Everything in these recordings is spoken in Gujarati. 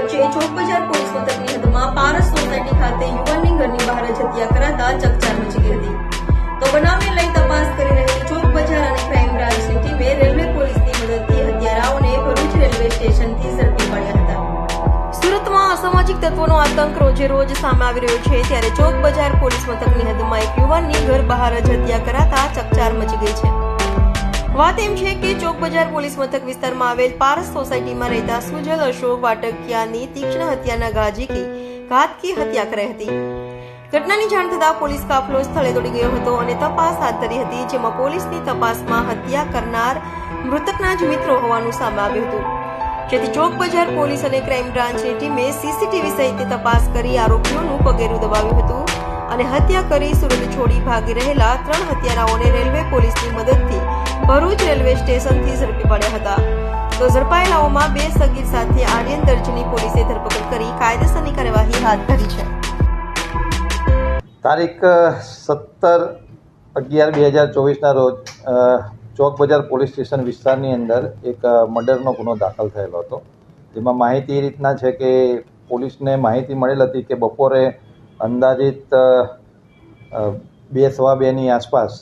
વચ્ચે ચોક બજાર પોલીસ મથકની હદમાં પારસ સોસાયટી ખાતે યુવાનની ઘરની બહાર જ હત્યા કરાતા ચકચાર મચી ગઈ હતી. તો બનાવને લઈ તપાસ કરી રહેલી ચોક બજાર અને ક્રાઇમ બ્રાન્ચની ટીમે રેલવે પોલીસની મદદથી હત્યારાઓને ભરૂચ રેલવે સ્ટેશનથી ઝડપી પડ્યા હતા. સુરતમાં અસામાજિક તત્વોનો આતંક રોજે રોજ સામે આવી રહ્યો છે ત્યારે ચોક બજાર પોલીસ મથકની હદમાં એક યુવાનની ઘર બહાર જ હત્યા કરાતા ચકચાર મચી ગઈ છે. વાત એમ છે કે ચોક બજાર પોલીસ મથક વિસ્તારમાં આવેલ પારસ સોસાયટીમાં રહેતા સુજલ અશોક વાટકિયાની તીક્ષ્ણ હત્યાના ગાજીકી ઘાતકી હત્યા કરાઈ હતી. ઘટનાની જાણ થતાં પોલીસ કાફલો સ્થળે દોડી ગયો હતો અને તપાસ હાથ ધરી હતી, જેમાં પોલીસની તપાસમાં હત્યા કરનાર મૃતકના જ મિત્રો હોવાનું સામે આવ્યું હતું. જેથી ચોક બજાર પોલીસ અને ક્રાઇમ બ્રાન્ચની ટીમે સીસીટીવી સહિતની તપાસ કરી આરોપીઓનું પગેરું દબાવ્યું હતું અને હત્યા કરી સુરત છોડી ભાગી રહેલા ત્રણ હત્યારાઓને રેલવે પોલીસની મદદથી ભરૂચ રેલવે સ્ટેશનથી ઝડપી પડ્યા હતા. તો ઝડપાયેલાઓમાં બે સગીર સાથે આર્યન દર્જની પોલીસે ધરપકડ કરી કાયદેસરની કાર્યવાહી હાથ ધરી છે. તારીખ સત્તર અગિયાર બે હજાર ચોવીસના રોજ ચોક બજાર પોલીસ સ્ટેશન વિસ્તારની અંદર એક મર્ડરનો ગુનો દાખલ થયેલો હતો. જેમાં માહિતી એ રીતના છે કે પોલીસને માહિતી મળેલ હતી કે બપોરે અંદાજિત બે સવા બેની આસપાસ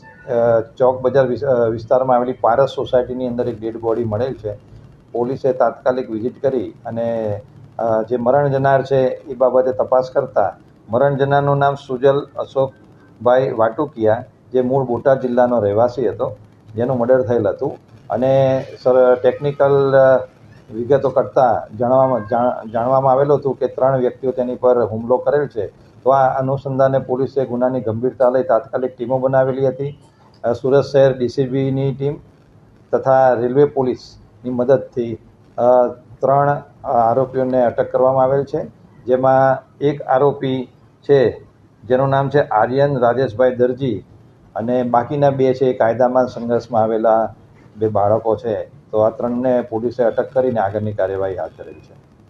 ચોક બજાર વિસ્તારમાં આવેલી પારસ સોસાયટીની અંદર એક ડેડ બોડી મળેલ છે. પોલીસે તાત્કાલિક વિઝિટ કરી અને જે મરણ જનાર છે એ બાબતે તપાસ કરતા મરણ જનારનું નામ સુજલ અશોકભાઈ વાટુકિયા, જે મૂળ બોટાદ જિલ્લાનો રહેવાસી હતો, જેનું મર્ડર થયેલ હતું. અને, સર, ટેકનિકલ વિગતો કરતાં જાણવામાં, જાણ- જાણવામાં આવેલું હતું કે ત્રણ વ્યક્તિઓ તેની પર હુમલો કરેલ છે. તો આ અનુસંધાને પોલીસે ગુનાની ગંભીરતા લઈ તાત્કાલિક ટીમો બનાવેલી હતી. સુરત શહેર ડીસીબીની ટીમ તથા રેલવે પોલીસની મદદથી ત્રણ આરોપીઓને અટક કરવામાં આવેલ છે. જેમાં એક આરોપી છે, જેનું નામ છે આર્યન રાજેશભાઈ દરજી અને બાકીના બે છે કાયદામાં સંઘર્ષમાં આવેલા બે બાળકો છે. તો આ ત્રણને પોલીસે અટક કરીને આગળની કાર્યવાહી હાથ ધરેલી છે.